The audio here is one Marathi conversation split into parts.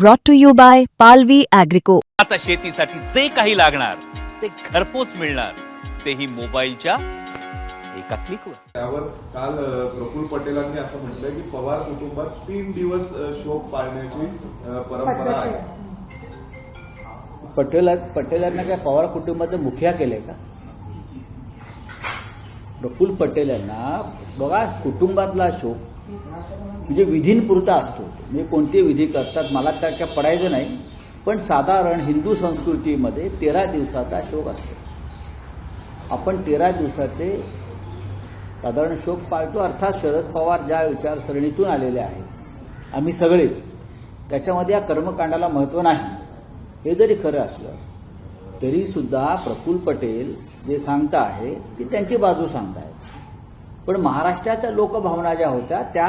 brought to you by Palvi Agrico. आता शेतीसाठी जे काही लागणार ते घरपोच मिळणार. तेही मोबाईलच्या एका क्लिकवर त्यावर काल अ, प्रफुल्ल पटेलांनी असं म्हटलंय की पवार कुटुंबात तीन दिवस अ, शोक पाळण्याची अ, परंपरा आहे. पटेल पटेलांना काय पवार कुटुंबाचं मुखिया केलंय का? प्रफुल्ल पटेल यांना बघा कुटुंबातला शोक. म्हणजे विधींपुरता असतो. म्हणजे कोणते विधी करतात मला काय काय पडायचं नाही पण साधारण हिंदू संस्कृतीमध्ये तेरा दिवसाचा शोक असतो. आपण तेरा दिवसाचे साधारण शोक पाळतो अर्थात शरद पवार ज्या विचारसरणीतून आलेले आहेत आम्ही सगळेच त्याच्यामध्ये या कर्मकांडाला महत्त्व नाही. हे जरी खरं असलं तरी सुद्धा प्रफुल्ल पटेल जे सांगता आहे ती त्यांची बाजू सांगतायत. पण महाराष्ट्राच्या लोकभावना ज्या होत्या त्या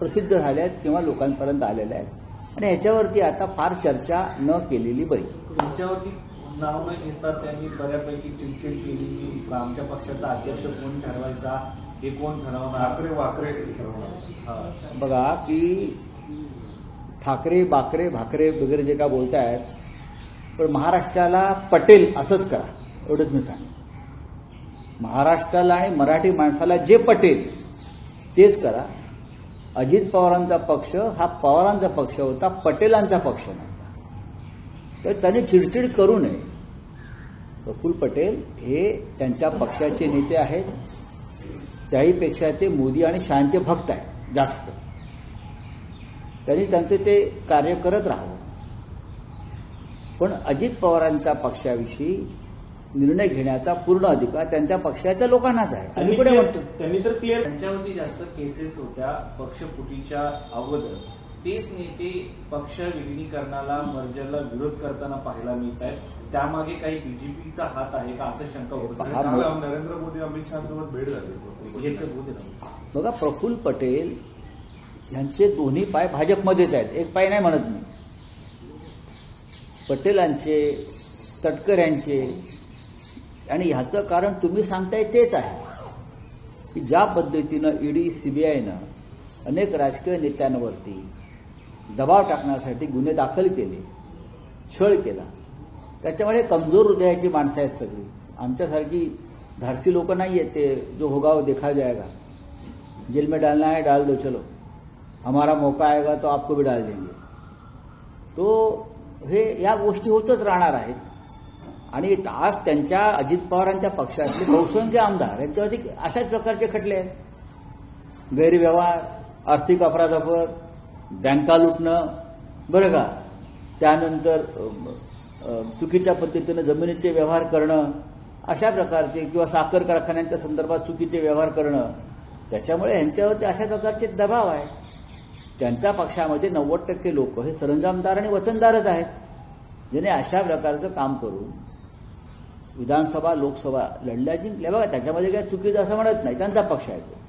प्रसिद्ध झाल्या आहेत किंवा लोकांपर्यंत आलेल्या आहेत. आणि ह्याच्यावरती आता फार चर्चा न केलेली बरी. तुमच्यावरती नाव न घेता त्यांनी बऱ्यापैकी चिडचिड केली की आमच्या पक्षाचा अध्यक्ष कोण ठरवायचा? हे कोण ठरवणार? ठाकरे वाकरे ठरवणार. हा. बघा की ठाकरे बाकरे भाकरे वगैरे जे काय बोलतायत पण महाराष्ट्राला पटेल असंच करा. एवढंच मी सांग महाराष्ट्राला आणि मराठी माणसाला जे पटेल तेच करा. अजित पवारांचा पक्ष हा पवारांचा पक्ष होता पटेलांचा पक्ष नव्हता. तर त्यांनी चिडचिड करू नये. प्रफुल्ल पटेल हे त्यांच्या पक्षाचे नेते आहेत. त्याहीपेक्षा ते मोदी आणि शहाचे भक्त आहेत जास्त. त्यांनी त्यांचे ते कार्य करत राहावं. पण अजित पवारांच्या पक्षाविषयी निर्णय घेण्याचा पूर्ण अधिकार त्यांच्या पक्षाच्या लोकांनाच आहे. पुढे clear- म्हणतो. त्यांनी तर क्लिअर त्यांच्यावरती जास्त केसेस होत्या पक्षफुटीच्या अगोदर. तेच नेते पक्ष विलिनीकरणाला मर्जरला विरोध करताना पाहायला मिळत आहेत. त्यामागे काही बीजेपीचा हात आहे का असं शंका होत नरेंद्र मोदी अमित शहासोबत भेट झाली. बघा प्रफुल्ल पटेल यांचे दोन्ही पाय भाजपमध्येच आहेत. एक पाय नाही म्हणत मी. पटेलांचे तटकऱ्यांचे आणि ह्याचं कारण तुम्ही सांगताय तेच आहे. की ज्या पद्धतीनं ईडी सीबीआयनं अनेक राजकीय नेत्यांवरती दबाव टाकण्यासाठी गुन्हे दाखल केले छळ केला. त्याच्यामुळे कमजोर हृदयाची माणसं आहेत सगळी. आमच्यासारखी धाडसी लोक नाही आहेत ते जो होगाव देखा जाएगा जेल में डालना है डाल दो चलो. हमारा मौका आएगा तो आपको भी डाल देंगे. तो हे या गोष्टी होतच राहणार आहेत. आणि आज त्यांच्या अजित पवारांच्या पक्षातले बहुसंख्य आमदार यांच्यावरती अशाच प्रकारचे खटले आहेत. गैरव्यवहार आर्थिक अपराधापर बँका लुटणं बरं का? त्यानंतर चुकीच्या पद्धतीनं जमिनीचे व्यवहार करणं अशा प्रकारचे किंवा साखर कारखान्यांच्या संदर्भात चुकीचे व्यवहार करणं त्याच्यामुळे ह्यांच्यावरती अशा प्रकारचे दबाव आहे. त्यांच्या पक्षामध्ये नव्वद टक्के लोक हे सरंजामदार आणि वतनदारच आहेत. ज्याने अशा प्रकारचं काम करून विधानसभा लोकसभा लढल्या जिंकल्या. बघा त्याच्यामध्ये काय चुकीचं असं म्हणत नाही. त्यांचा पक्ष आहे तो.